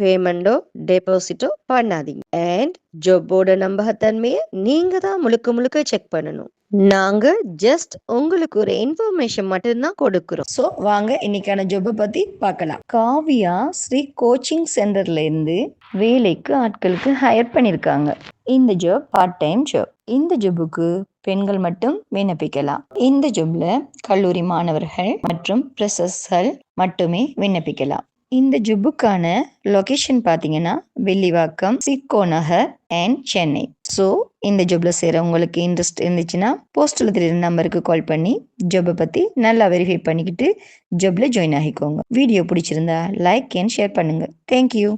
பேமெண்டோ டெபாசிட்டோ பண்ணாதீங்க. அண்ட் ஜாப்போட நம்பகத்தன்மையை நீங்க தான் முழுக்க முழுக்க செக் பண்ணணும். நாங்க ஜஸ்ட் உங்களுக்கு ஒரு இன்ஃபர்மேஷன் மட்டும்தான் கொடுக்குறோம். ஸோ வாங்க இன்னைக்கான ஜொப்பை பற்றி பார்க்கலாம். காவியா ஸ்ரீ கோச்சிங் சென்டர்ல இருந்து வேலைக்கு ஆட்களுக்கு ஹையர் பண்ணியிருக்காங்க இந்த ஜாப் பார்ட் டைம் ஜாப் இந்த ஜாபுக்கு பெண்கள் மட்டும் விண்ணப்பிக்கலாம். இந்த ஜாப்ல கல்லூரி மாணவர்கள் மற்றும் ப்ரெசஸ்கள் மட்டுமே விண்ணப்பிக்கலாம். இந்த ஜுப்புக்கான லொகேஷன் பார்த்தீங்கன்னா Vellivakkam Chicco Nagar and Chennai. So இந்த ஜாப்ல சேர உங்களுக்கு இன்ட்ரெஸ்ட் இருந்துச்சுன்னா போஸ்டில் தெரியுற நம்பருக்கு கால் பண்ணி ஜாப்பை பற்றி நல்லா வெரிஃபை பண்ணிக்கிட்டு ஜாப்ல ஜாயின் ஆகிக்கோங்க. வீடியோ பிடிச்சிருந்தா லைக் அண்ட் ஷேர் பண்ணுங்க. Thank you